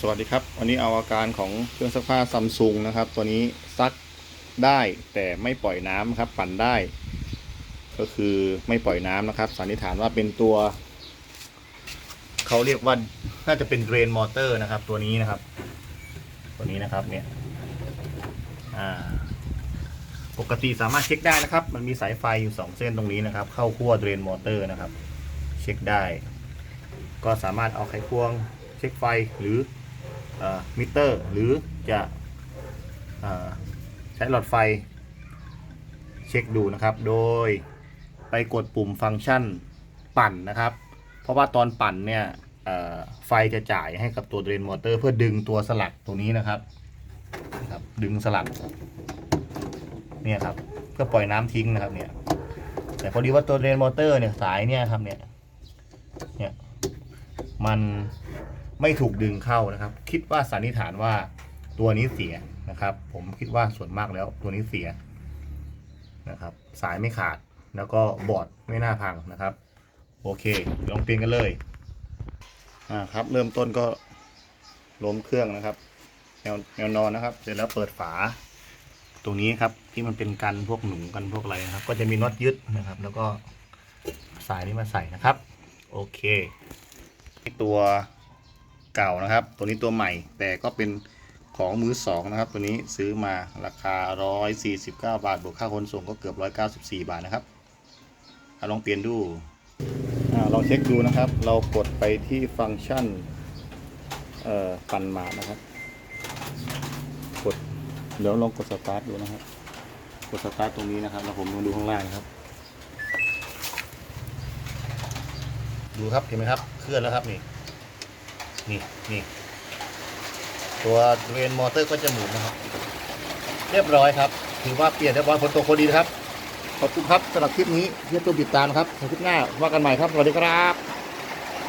สวัสดีครับ วันนี้เอาอาการของเครื่องซักผ้าซัมซุงนะครับ ตัวนี้ซักได้แต่ไม่ปล่อยน้ำครับ ปั่นได้ ก็คือไม่ปล่อยน้ำนะครับ สันนิษฐานว่าเป็นตัว เขาเรียกว่าน่าจะเป็นเดรนมอเตอร์นะครับ ตัวนี้นะครับ ตัวนี้นะครับเนี่ยปกติสามารถเช็คได้นะครับ มันมีสายไฟอยู่สองเส้นตรงนี้นะครับ เข้าขั้วเดรนมอเตอร์นะครับ เช็คได้ ก็สามารถเอาไขควงเช็คไฟหรือ มิเตอร์ หรือจะอใช้หลอดไฟ เช็คดูนะครับ โดยไปกดปุ่มฟังก์ชันปั่นนะครับ เพราะว่าตอนปั่นเนี่ยไฟจะจ่ายให้กับตัวเดรนมอเตอร์ เพื่อดึงตัวสลักตัวนี้นะครับครับ ดึงสลักเนี่ยครับเพื่อปล่อยน้ำทิ้งนะครับเนี่ย แต่พอดีว่าตัวเดรนมอเตอร์เนี่ยสายเนี่ยครับเนี่ยเนี่ยมัน ไม่ถูกดึงเข้านะครับ คิดว่าสันนิษฐานว่าตัวนี้เสียนะครับ ผมคิดว่าส่วนมากแล้วตัวนี้เสียนะครับ สายไม่ขาดแล้วก็บอร์ดไม่น่าพังนะครับ โอเค ลองเปลี่ยนกันเลยอ่าครับ เริ่มต้นก็ล้มเครื่องนะครับแนวแนวนอนนะครับ เสร็จแล้วเปิดฝา ตรงนี้ครับที่มันเป็นกันพวกหนุนกันพวกอะไรนะครับ ก็จะมีน็อตยึดนะครับ แล้วก็สายนี้มาใส่นะครับ โอเคตัว เก่านะครับ ตัวนี้ตัวใหม่ แต่ก็เป็นของมือสองนะครับ ตัวนี้ซื้อมาราคา 149 บาท บวกค่าขนส่งก็เกือบ 194 บาทนะครับเอาลองเปลี่ยนดูอาลองเช็คดูนะครับ เรากดไปที่ฟังก์ชันปั่นหมานะครับ กดเดี๋ยวลองกดสตาร์ทดูนะครับ กดสตาร์ทตรงนี้นะครับ แล้วผมลองดูข้างล่างนะครับ ดูครับเห็นไหมครับ เคลื่อนแล้วครับนี่ นี่นี่ตัวเรนมอเตอร์ก็จะหมุนนะครับ เรียบร้อยครับ ถือว่าเปลี่ยนเรียบร้อยผลตกพอดีนะครับ ขอบคุณครับสำหรับคลิปนี้เที่ตัวติดตามครับในคลิปหน้าว่ากันใหม่ครับ สวัสดีครับ